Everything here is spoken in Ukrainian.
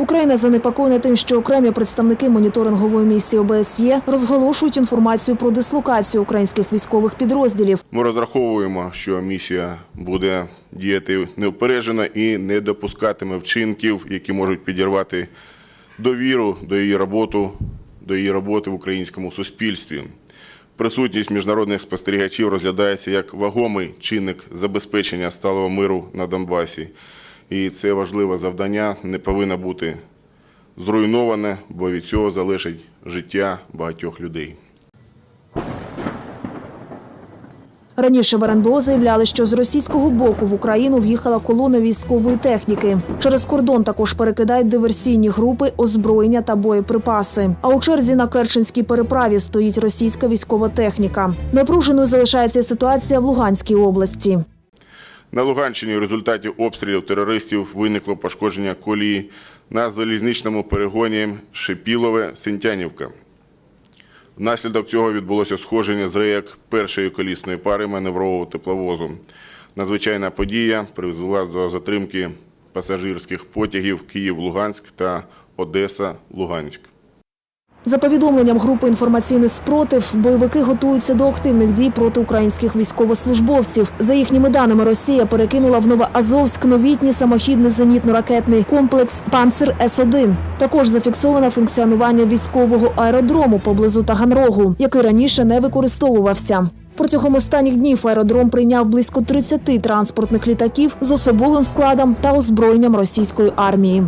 Україна занепокоєна тим, що окремі представники моніторингової місії ОБСЄ розголошують інформацію про дислокацію українських військових підрозділів. Ми розраховуємо, що місія буде діяти неупереджено і не допускатиме вчинків, які можуть підірвати довіру до її роботи, до її роботи в українському суспільстві. Присутність міжнародних спостерігачів розглядається як вагомий чинник забезпечення сталого миру на Донбасі. І це важливе завдання не повинно бути зруйноване, бо від цього залежить життя багатьох людей. Раніше в РНБО заявляли, що з російського боку в Україну в'їхала колона військової техніки. Через кордон також перекидають диверсійні групи, озброєння та боєприпаси. А у черзі на Керченській переправі стоїть російська військова техніка. Напруженою залишається ситуація в Луганській області. На Луганщині в результаті обстрілів терористів виникло пошкодження колії на залізничному перегоні Шепілове-Синтянівка. Внаслідок цього відбулося сходження з рейок першої колісної пари маневрового тепловозу. Надзвичайна подія призвела до затримки пасажирських потягів Київ-Луганськ та Одеса-Луганськ. За повідомленням групи інформаційний спротив, бойовики готуються до активних дій проти українських військовослужбовців. За їхніми даними, Росія перекинула в Новоазовськ новітній самохідний зенітно-ракетний комплекс Панцир С-1. Також зафіксовано функціонування військового аеродрому поблизу Таганрогу, який раніше не використовувався. Протягом останніх днів аеродром прийняв близько 30 транспортних літаків з особовим складом та озброєнням російської армії.